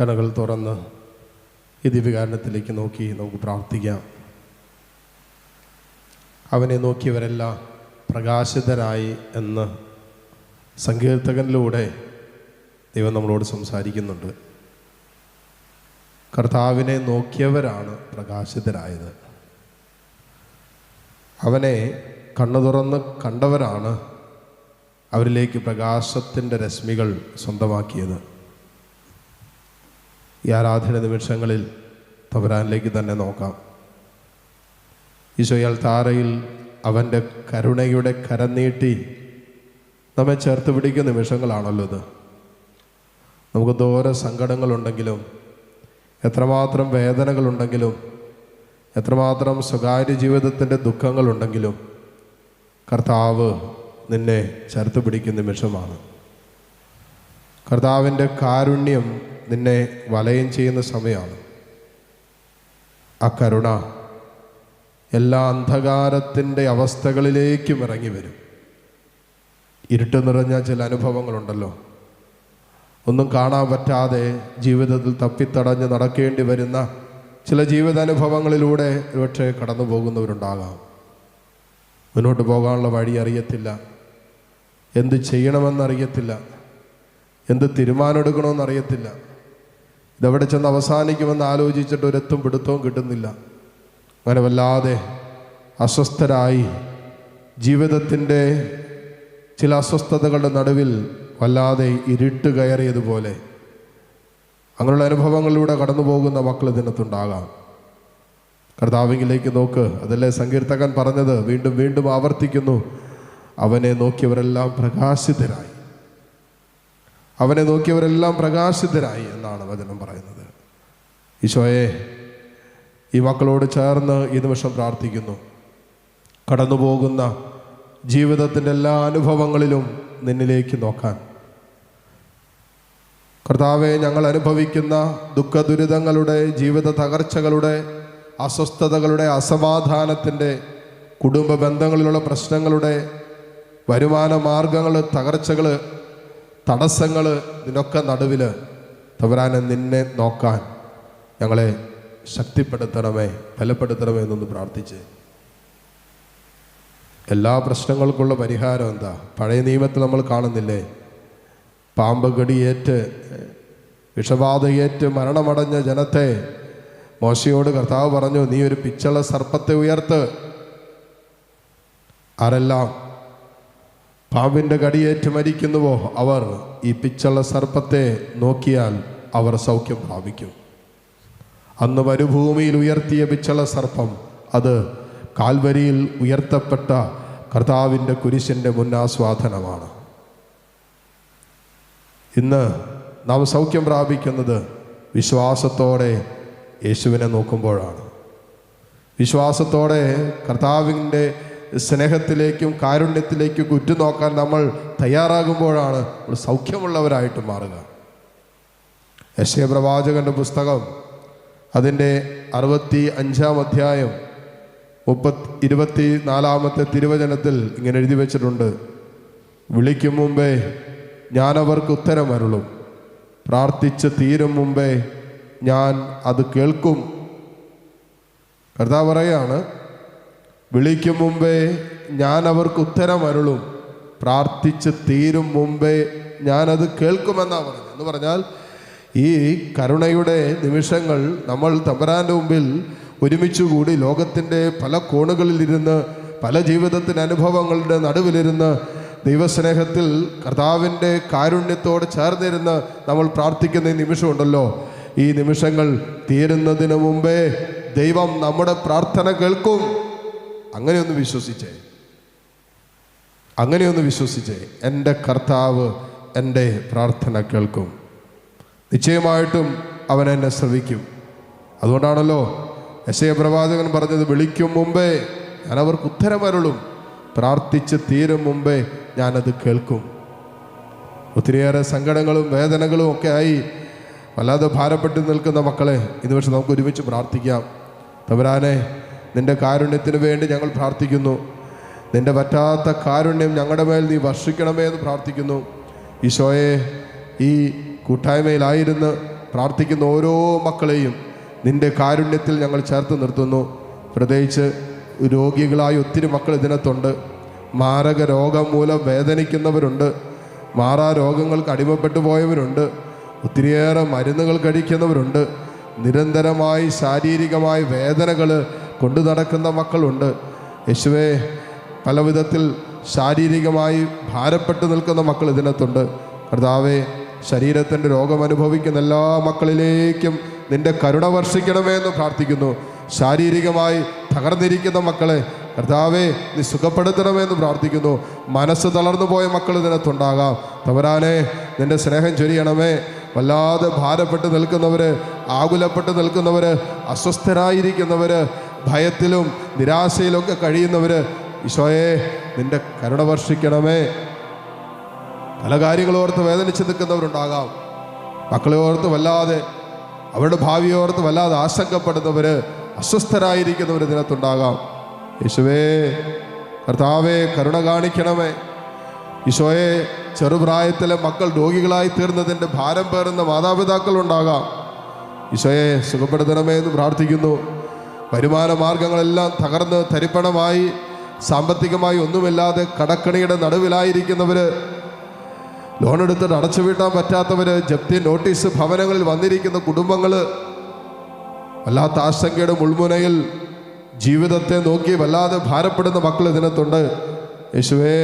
കണകൾ തുറന്ന് ഈ ദിവ്യകാരണത്തിലേക്ക് നോക്കി നമുക്ക് പ്രാർത്ഥിക്കാം. അവനെ നോക്കിയവരെല്ലാം പ്രകാശിതരായി എന്ന് സങ്കീർത്തകനിലൂടെ ദൈവം നമ്മളോട് സംസാരിക്കുന്നുണ്ട്. കർത്താവിനെ നോക്കിയവരാണ് പ്രകാശിതരായത്. അവനെ കണ്ണു തുറന്ന് കണ്ടവരാണ് അവരിലേക്ക് പ്രകാശത്തിന്റെ രശ്മികൾ സ്വന്തമാക്കിയത്. ഈ ആരാധന നിമിഷങ്ങളിൽ തവരാനിലേക്ക് തന്നെ നോക്കാം. ഈശോയാൽ താരയിൽ അവന്റെ കരുണയുടെ കരം നീട്ടി നമ്മെ ചേർത്ത് പിടിക്കുന്ന നിമിഷങ്ങളാണല്ലോ ഇത്. നമുക്ക് ദൂര സങ്കടങ്ങളുണ്ടെങ്കിലും എത്രമാത്രം വേദനകളുണ്ടെങ്കിലും എത്രമാത്രം സ്വകാര്യ ജീവിതത്തിന്റെ ദുഃഖങ്ങളുണ്ടെങ്കിലും കർത്താവ് നിന്നെ ചേർത്ത് പിടിക്കുന്ന നിമിഷമാണ്. കർത്താവിന്റെ കാരുണ്യം നിന്നെ വലയം ചെയ്യുന്ന സമയമാണ്. ആ കരുണ എല്ലാ അന്ധകാരത്തിന്റെ അവസ്ഥകളിലേക്കും ഇറങ്ങി വരും. ഇരുട്ട് നിറഞ്ഞ ചില അനുഭവങ്ങളുണ്ടല്ലോ. ഒന്നും കാണാൻ പറ്റാതെ ജീവിതത്തിൽ തപ്പിത്തടഞ്ഞ് നടക്കേണ്ടി വരുന്ന ചില ജീവിതാനുഭവങ്ങളിലൂടെ ഒരുപക്ഷെ കടന്നു പോകുന്നവരുണ്ടാകാം. മുന്നോട്ട് പോകാനുള്ള വഴി അറിയത്തില്ല. എന്ത് ചെയ്യണമെന്നറിയത്തില്ല. എന്ത് തീരുമാനമെടുക്കണമെന്ന് അറിയത്തില്ല ഇതെവിടെ ചെന്ന് അവസാനിക്കുമെന്ന് ആലോചിച്ചിട്ട് ഒരെത്തും പിടുത്തവും കിട്ടുന്നില്ല. അങ്ങനെ വല്ലാതെ അസ്വസ്ഥരായി ജീവിതത്തിന്റെ ചില അസ്വസ്ഥതകളുടെ നടുവിൽ വല്ലാതെ ഇരുട്ട് കയറിയതുപോലെ അങ്ങനെയുള്ള അനുഭവങ്ങളിലൂടെ കടന്നു പോകുന്ന മക്കൾ ഇതിനകത്തുണ്ടാകാം. കർത്താവിങ്കിലേക്ക് നോക്ക്. അതല്ലേ സങ്കീർത്തകൻ പറഞ്ഞത്? വീണ്ടും വീണ്ടും ആവർത്തിക്കുന്നു. അവനെ നോക്കിയവരെല്ലാം പ്രകാശിതരായി. അവനെ നോക്കിയവരെല്ലാം പ്രകാശിതരായി എന്നാണ് വചനം പറയുന്നത്. ഈശോയെ ഈ മക്കളോട് ചേർന്ന് ഈ നിമിഷം പ്രാർത്ഥിക്കുന്നു. കടന്നു പോകുന്ന ജീവിതത്തിന്റെ എല്ലാ അനുഭവങ്ങളിലും നിന്നിലേക്ക് നോക്കാൻ. കർത്താവെ ഞങ്ങൾ അനുഭവിക്കുന്ന ദുഃഖ ദുരിതങ്ങളുടെ ജീവിത തകർച്ചകളുടെ അസ്വസ്ഥതകളുടെ അസമാധാനത്തിന്റെ കുടുംബ ബന്ധങ്ങളിലുള്ള പ്രശ്നങ്ങളുടെ വരുമാന മാർഗങ്ങൾ തകർച്ചകൾ തടസ്സങ്ങൾ ഇതിനൊക്കെ നടുവിൽ തവരാനെ നിന്നെ നോക്കാൻ ഞങ്ങളെ ശക്തിപ്പെടുത്തണമേ ബലപ്പെടുത്തണമേ എന്നൊന്ന് പ്രാർത്ഥിച്ച്. എല്ലാ പ്രശ്നങ്ങൾക്കുള്ള പരിഹാരം എന്താ? പഴയ നിയമത്തിൽ നമ്മൾ കാണുന്നില്ലേ? പാമ്പ് കടിയേറ്റ് വിഷബാധയേറ്റ് മരണമടഞ്ഞ ജനത്തെ മോശയോട് കർത്താവ് പറഞ്ഞു നീ ഒരു പിച്ചള സർപ്പത്തെ ഉയർത്ത് ആരെല്ലാം പാമ്പിന്റെ കടിയേറ്റ് മരിക്കുന്നുവോ അവർ? ഈ പിച്ചുള്ള സർപ്പത്തെ നോക്കിയാൽ അവർ സൗഖ്യം പ്രാപിക്കും അന്ന് മരുഭൂമിയിൽ ഉയർത്തിയ പിച്ചള സർപ്പം അത് കാൽവരിയിൽ ഉയർത്തപ്പെട്ട കർത്താവിന്റെ കുരിശിന്റെ മുന്നാസ്വാദനമാണ്. ഇന്ന് നാം സൗഖ്യം പ്രാപിക്കുന്നത് വിശ്വാസത്തോടെ യേശുവിനെ നോക്കുമ്പോഴാണ്. വിശ്വാസത്തോടെ കർത്താവിന്റെ സ്നേഹത്തിലേക്കും കാരുണ്യത്തിലേക്കും ഉറ്റുനോക്കാൻ നമ്മൾ തയ്യാറാകുമ്പോഴാണ് സൗഖ്യമുള്ളവരായിട്ട് മാറുക. യശയ പ്രവാചകന്റെ പുസ്തകം അതിന്റെ അറുപത്തി അഞ്ചാം അധ്യായം മുപ്പത്തി ഇരുപത്തി നാലാമത്തെ തിരുവചനത്തിൽ ഇങ്ങനെ എഴുതി വെച്ചിട്ടുണ്ട്. വിളിക്കും മുമ്പേ ഞാനവർക്ക് ഉത്തരം അരുളും. പ്രാർത്ഥിച്ച് തീരും മുമ്പേ ഞാൻ അത് കേൾക്കും. കർത്താവ് പറയാണ് വിളിക്കും മുമ്പേ ഞാൻ അവർക്ക് ഉത്തരം അരുളും. പ്രാർത്ഥിച്ച് തീരും മുമ്പേ ഞാനത് കേൾക്കുമെന്നാണ് പറഞ്ഞത്. എന്ന് പറഞ്ഞാൽ ഈ കരുണയുടെ നിമിഷങ്ങൾ നമ്മൾ തമ്പരാന്റെ മുമ്പിൽ ഒരുമിച്ചുകൂടി ലോകത്തിന്റെ പല കോണുകളിലിരുന്ന് പല ജീവിതത്തിന്റെ അനുഭവങ്ങളുടെ നടുവിലിരുന്ന് ദൈവസ്നേഹത്തിൽ കർത്താവിന്റെ കാരുണ്യത്തോട് ചേർന്നിരുന്ന് നമ്മൾ പ്രാർത്ഥിക്കുന്ന ഈ നിമിഷമുണ്ടല്ലോ. ഈ നിമിഷങ്ങൾ തീരുന്നതിന് മുമ്പേ ദൈവം നമ്മുടെ പ്രാർത്ഥന കേൾക്കും. അങ്ങനെയൊന്ന് വിശ്വസിച്ചേ. അങ്ങനെയൊന്ന് വിശ്വസിച്ചേ. എന്റെ കർത്താവ് എന്റെ പ്രാർത്ഥന കേൾക്കും. നിശ്ചയമായിട്ടും അവൻ എന്നെ ശ്രവിക്കും. അതുകൊണ്ടാണല്ലോ യശയ പ്രവാചകൻ പറഞ്ഞത് വിളിക്കും മുമ്പേ ഞാൻ അവർക്ക് ഉത്തരമരുളും. പ്രാർത്ഥിച്ച് തീരും മുമ്പേ ഞാനത് കേൾക്കും. ഒത്തിരിയേറെ സങ്കടങ്ങളും വേദനകളും ഒക്കെ ആയി വല്ലാതെ ഭാരപ്പെട്ട് നിൽക്കുന്ന മക്കളെ ഇന്ന് പക്ഷെ നമുക്ക് ഒരുമിച്ച് പ്രാർത്ഥിക്കാം. തവരാനെ നിന്റെ കാരുണ്യത്തിന് വേണ്ടി ഞങ്ങൾ പ്രാർത്ഥിക്കുന്നു. നിന്റെ പറ്റാത്ത കാരുണ്യം ഞങ്ങളുടെ മേൽ നീ വർഷിക്കണമേ എന്ന് പ്രാർത്ഥിക്കുന്നു. ഈശോയെ ഈ കൂട്ടായ്മയിലായിരുന്ന് പ്രാർത്ഥിക്കുന്ന ഓരോ മക്കളെയും നിന്റെ കാരുണ്യത്തിൽ ഞങ്ങൾ ചേർത്ത് നിർത്തുന്നു. പ്രത്യേകിച്ച് രോഗികളായ ഒത്തിരി മക്കൾ ഇതിനകത്തുണ്ട്. മാരക രോഗം മൂലം വേദനിക്കുന്നവരുണ്ട്. മാറാ രോഗങ്ങൾക്ക് അടിമപ്പെട്ടു പോയവരുണ്ട്. ഒത്തിരിയേറെ മരുന്നുകൾ കഴിക്കുന്നവരുണ്ട്. നിരന്തരമായി ശാരീരികമായ വേദനകൾ കൊണ്ടു നടക്കുന്ന മക്കളുണ്ട്. യേശുവെ പല വിധത്തിൽ ശാരീരികമായി ഭാരപ്പെട്ടു നിൽക്കുന്ന മക്കൾ ഇതിനകത്തുണ്ട്. കർത്താവെ ശരീരത്തിന്റെ രോഗം അനുഭവിക്കുന്ന എല്ലാ മക്കളിലേക്കും നിന്റെ കരുണ വർഷിക്കണമേ എന്ന് പ്രാർത്ഥിക്കുന്നു. ശാരീരികമായി തകർന്നിരിക്കുന്ന മക്കളെ കർത്താവെ നീ സുഖപ്പെടുത്തണമെന്ന് പ്രാർത്ഥിക്കുന്നു. മനസ്സ് തളർന്നു പോയ മക്കൾ ഇതിനകത്തുണ്ടാകാം. തവരാനെ നിന്റെ സ്നേഹം ചൊരിയണമേ. വല്ലാതെ ഭാരപ്പെട്ട് നിൽക്കുന്നവർ ആകുലപ്പെട്ട് നിൽക്കുന്നവർ അസ്വസ്ഥരായിരിക്കുന്നവർ ഭയത്തിലും നിരാശയിലൊക്കെ കഴിയുന്നവർ ഈശോയെ നിന്റെ കരുണ വർഷിക്കണമേ. പല കാര്യങ്ങൾ ഓർത്ത് വേദനിച്ച് നിൽക്കുന്നവരുണ്ടാകാം. മക്കളെ ഓർത്ത് വല്ലാതെ അവരുടെ ഭാവിയെ ഓർത്ത് വല്ലാതെ ആശങ്കപ്പെടുന്നവർ അസ്വസ്ഥരായിരിക്കുന്നവർ ഇതിനകത്തുണ്ടാകാം. യേശുവേ കർത്താവേ കരുണ കാണിക്കണമേ. ഈശോയെ ചെറുപ്രായത്തിലെ മക്കൾ രോഗികളായി തീർന്നതിന്റെ ഭാരം പേറുന്ന മാതാപിതാക്കളുണ്ടാകാം. ഈശോയെ സുഖപ്പെടുത്തണമേ എന്ന് പ്രാർത്ഥിക്കുന്നു. വരുമാന മാർഗങ്ങളെല്ലാം തകർന്ന് തരിപ്പണമായി സാമ്പത്തികമായി ഒന്നുമില്ലാതെ കടക്കണിയുടെ നടുവിലായിരിക്കുന്നവർ ലോൺ എടുത്തിട്ട് അടച്ചു വീട്ടാൻ പറ്റാത്തവർ ജപ്തി നോട്ടീസ് ഭവനങ്ങളിൽ വന്നിരിക്കുന്ന കുടുംബങ്ങൾ വല്ലാത്ത ആശങ്കയുടെ മുൾമുനയിൽ ജീവിതത്തെ നോക്കി വല്ലാതെ ഭാരപ്പെടുന്ന മക്കൾ ഇതിനകത്തുണ്ട്. യേശുവേ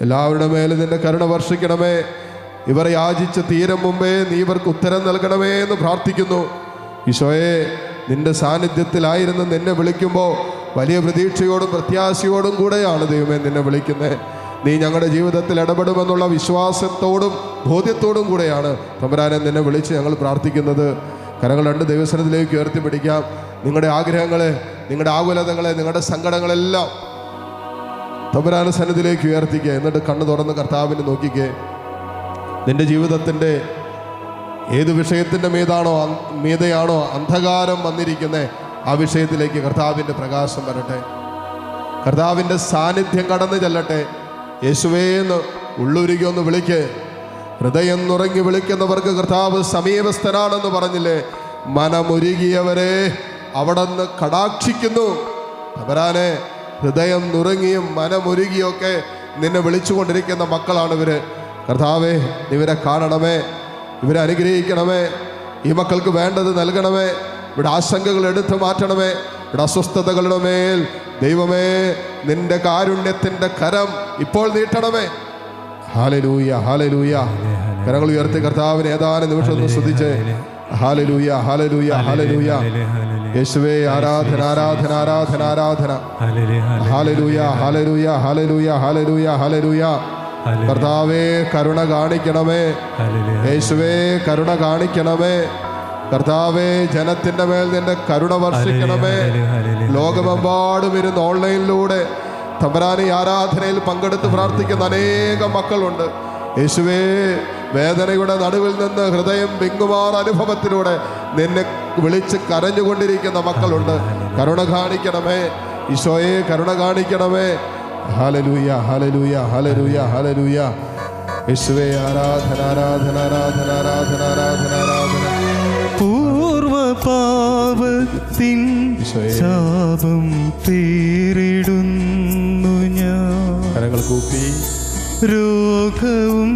എല്ലാവരുടെ മേലും നിന്റെ കരുണ വർഷിക്കണമേ. ഇവർ യാചിച്ച് തീരം മുമ്പേ നീ ഇവർക്ക് ഉത്തരം നൽകണമേ എന്ന് പ്രാർത്ഥിക്കുന്നു. ഈശോയെ നിന്റെ സാന്നിധ്യത്തിലായിരുന്നു നിന്നെ വിളിക്കുമ്പോൾ വലിയ പ്രതീക്ഷയോടും പ്രത്യാശയോടും കൂടെയാണ് ദൈവമേ നിന്നെ വിളിക്കുന്നത്. നീ ഞങ്ങളുടെ ജീവിതത്തിൽ ഇടപെടുമെന്നുള്ള വിശ്വാസത്തോടും ബോധ്യത്തോടും കൂടെയാണ് തമ്പരാനെ നിന്നെ വിളിച്ച് ഞങ്ങൾ പ്രാർത്ഥിക്കുന്നത്. കരങ്ങൾ രണ്ട് ഉയർത്തി പിടിക്കാം. നിങ്ങളുടെ ആഗ്രഹങ്ങളെ നിങ്ങളുടെ ആകുലതകളെ നിങ്ങളുടെ സങ്കടങ്ങളെല്ലാം തമ്പരാന സന്നിധിയിലേക്ക് ഉയർത്തിക്കുക എന്നിട്ട് കണ്ണു തുറന്ന് കർത്താവിനെ നോക്കിക്കേ. നിന്റെ ജീവിതത്തിന്റെ ഏത് വിഷയത്തിന്റെ മീതാണോ മീതയാണോ അന്ധകാരം വന്നിരിക്കുന്നത് ആ വിഷയത്തിലേക്ക് കർത്താവിന്റെ പ്രകാശം വരട്ടെ. കർത്താവിന്റെ സാന്നിധ്യം കടന്നു ചെല്ലട്ടെ. യേശുവേന്ന് ഉള്ളുരുകി ഒന്ന് വിളിക്ക്. ഹൃദയം നുറങ്ങി വിളിക്കുന്നവർക്ക് കർത്താവ് സമീപസ്ഥനാണെന്ന് പറഞ്ഞില്ലേ? മനമൊരുകിയവരെ അവിടുന്ന് കടാക്ഷിക്കുന്നു. അവരാനെ ഹൃദയം നുറങ്ങിയും മനമൊരുകിയൊക്കെ നിന്നെ വിളിച്ചുകൊണ്ടിരിക്കുന്ന മക്കളാണ് ഇവർ. കർത്താവേ ഇവരെ കാണണമേ. ഇവരെ അനുഗ്രഹിക്കണമേ ഈ മക്കൾക്ക് വേണ്ടത് നൽകണമേ. ഇവിടെ ആശങ്കകൾ എടുത്തു മാറ്റണമേ. ഇവിടെ അസ്വസ്ഥതകളുടെ മേൽ ദൈവമേ നിന്റെ കാരുണ്യത്തിന്റെ കരം ഇപ്പോൾ നീട്ടണമേ. ഹാലലൂയ ഹാലലൂയ കരങ്ങൾ ഉയർത്തി കർത്താവിന് ഏതാനും നിമിഷം ഒന്ന് ശ്രദ്ധിച്ച്. ഹാലലൂയ ഹാലലൂയ ഹാലലൂയ യേശുവേ ആരാധന ആരാധന ആരാധന ആരാധന. Hallelujah hallelujah hallelujah hallelujah hallelujah കർത്താവേ കരുണ കാണിക്കണമേ. യേശുവേ കരുണ കാണിക്കണമേ. കർത്താവേ ജനത്തിന്റെ മേൽ നിന്റെ കരുണ വർഷിക്കണമേ. ലോകമെമ്പാടും ഇരുന്ന് ഓൺലൈനിലൂടെ തമ്പരാനി ആരാധനയിൽ പങ്കെടുത്ത് പ്രാർത്ഥിക്കുന്ന അനേകം മക്കളുണ്ട്. യേശുവേ വേദനയുടെ നടുവിൽ നിന്ന് ഹൃദയം വിങ്ങുമാർ അനുഭവത്തിലൂടെ നിന്നെ വിളിച്ച് കരഞ്ഞുകൊണ്ടിരിക്കുന്ന മക്കളുണ്ട്. കരുണ കാണിക്കണമേ. ഈശോയെ കരുണ കാണിക്കണമേ. ഹാലലൂയ ഹലലൂയ ഹലലൂയ ഹലലൂയ യേശുവേ ആരാധന ആരാധന ആരാധന ആരാധന ആരാധന ആരാധന. പൂർവപാപത്തിൻ ഈശോയെ. ശാപം തീരിടുന്നു ഞാൻ. കരങ്ങൾ കൂപ്പി. രോഗവും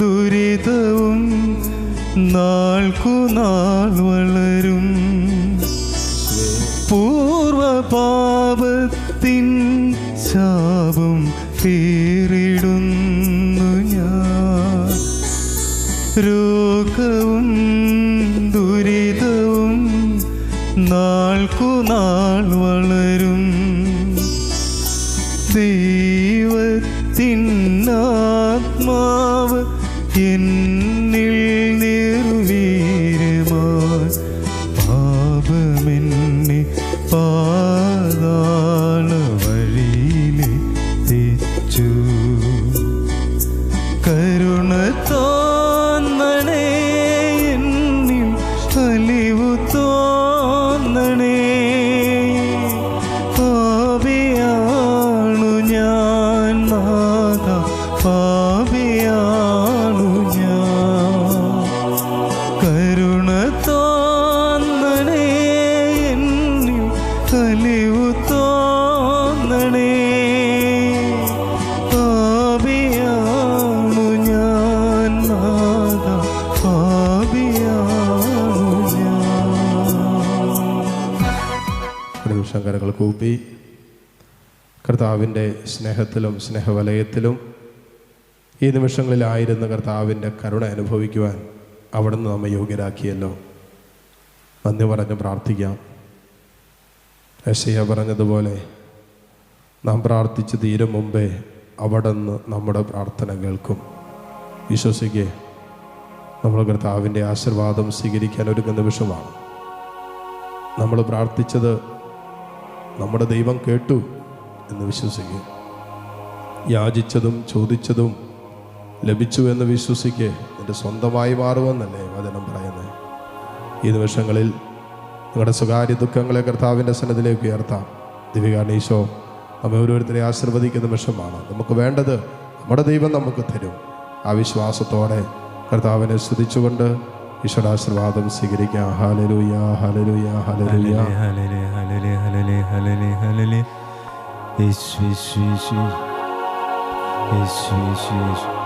ദുരിതവും നാൾക്കുനാൾ വളരും. പൂർവപാപത്തിൻ ശാപം തീറിടുന്നു ഞാൻ. രോഗവും ദുരിതവും നാൾക്കുനാൾ വളരും. ദൈവത്തിനാത്മാവ് എന്നിൽ നിർവീരമാ പാപമെന്നെ നാഥ പാപിയാണു ഞാൻ. കരുണ തോന്നണേ എന്നിൽ കലിവു തോന്നണേ. പാപിയാണു ഞാൻ നാഥ പാപിയാണു ഞാൻ. നിമിഷം കൂപ്പി. കർത്താവിന്റെ സ്നേഹത്തിലും സ്നേഹവലയത്തിലും ഈ നിമിഷങ്ങളിലായിരുന്ന കർത്താവിന്റെ കരുണ അനുഭവിക്കുവാൻ അവിടുന്ന് നമ്മെ യോഗ്യരാക്കിയല്ലോ. നന്ദി പറഞ്ഞ് പ്രാർത്ഥിക്കാം. യശയ പറഞ്ഞതുപോലെ നാം പ്രാർത്ഥിച്ച് തീരും മുമ്പേ അവിടുന്ന് നമ്മുടെ പ്രാർത്ഥന കേൾക്കും. വിശ്വസിക്കേ നമ്മൾ കർത്താവിന്റെ ആശീർവാദം സ്വീകരിക്കാൻ ഒരുങ്ങുന്ന നിമിഷമാണ്. നമ്മൾ പ്രാർത്ഥിച്ചത് നമ്മുടെ ദൈവം കേട്ടു. എന്ന് വിശ്വസിക്കുക യാചിച്ചതും ചോദിച്ചതും ലഭിച്ചു എന്ന് വിശ്വസിക്കുക എന്റെ സ്വന്തമായി മാറുമെന്നല്ലേ വചനം പറയുന്നത്. ഈ നിമിഷങ്ങളിൽ നിങ്ങളുടെ സ്വകാര്യ ദുഃഖങ്ങളെ കർത്താവിന്റെ സന്നദ്ധിലേക്ക് ഉയർത്താം. ദിവികാണീശോ നമ്മെ ഓരോരുത്തരെ ആശീർവദിക്കുന്ന നിമിഷമാണ്. നമുക്ക് വേണ്ടത് നമ്മുടെ ദൈവം നമുക്ക് തരും. ആ വിശ്വാസത്തോടെ കർത്താവിനെ സ്തുതിച്ചുകൊണ്ട് ഈശ്വരാശീർവാദം സ്വീകരിക്കാം. ഹലലുയാ ഹലലുയാ ഹാലലുയ ഹലലേ ഹലലേ ഹലലേ ഹലലേ ഹലലേ iş iş iş iş iş iş iş